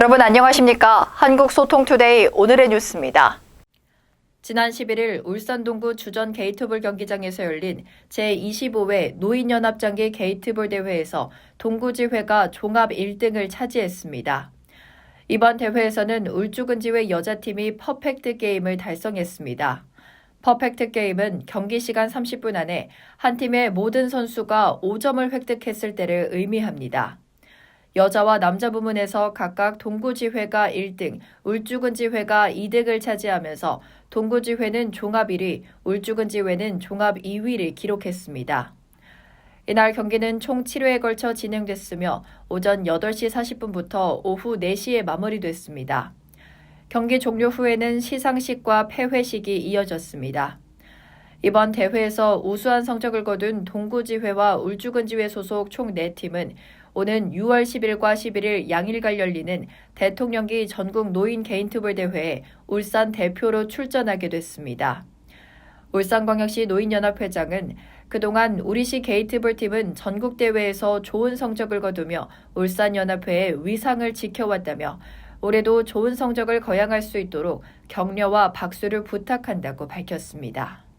여러분 안녕하십니까? 한국소통투데이 오늘의 뉴스입니다. 지난 11일 울산 동구 주전 게이트볼 경기장에서 열린 제25회 노인연합장기 게이트볼 대회에서 동구지회가 종합 1등을 차지했습니다. 이번 대회에서는 울주군지회 여자팀이 퍼펙트 게임을 달성했습니다. 퍼펙트 게임은 경기 시간 30분 안에 한 팀의 모든 선수가 5점을 획득했을 때를 의미합니다. 여자와 남자 부문에서 각각 동구지회가 1등, 울주군지회가 2등을 차지하면서 동구지회는 종합 1위, 울주군지회는 종합 2위를 기록했습니다. 이날 경기는 총 7회에 걸쳐 진행됐으며 오전 8시 40분부터 오후 4시에 마무리됐습니다. 경기 종료 후에는 시상식과 폐회식이 이어졌습니다. 이번 대회에서 우수한 성적을 거둔 동구지회와 울주군지회 소속 총 4팀은 오는 6월 10일과 11일 양일간 열리는 대통령기 전국 노인 개인투볼 대회에 울산 대표로 출전하게 됐습니다. 울산광역시 노인연합회장은 그동안 우리시 게이트볼 팀은 전국 대회에서 좋은 성적을 거두며 울산연합회의 위상을 지켜왔다며 올해도 좋은 성적을 거양할 수 있도록 격려와 박수를 부탁한다고 밝혔습니다.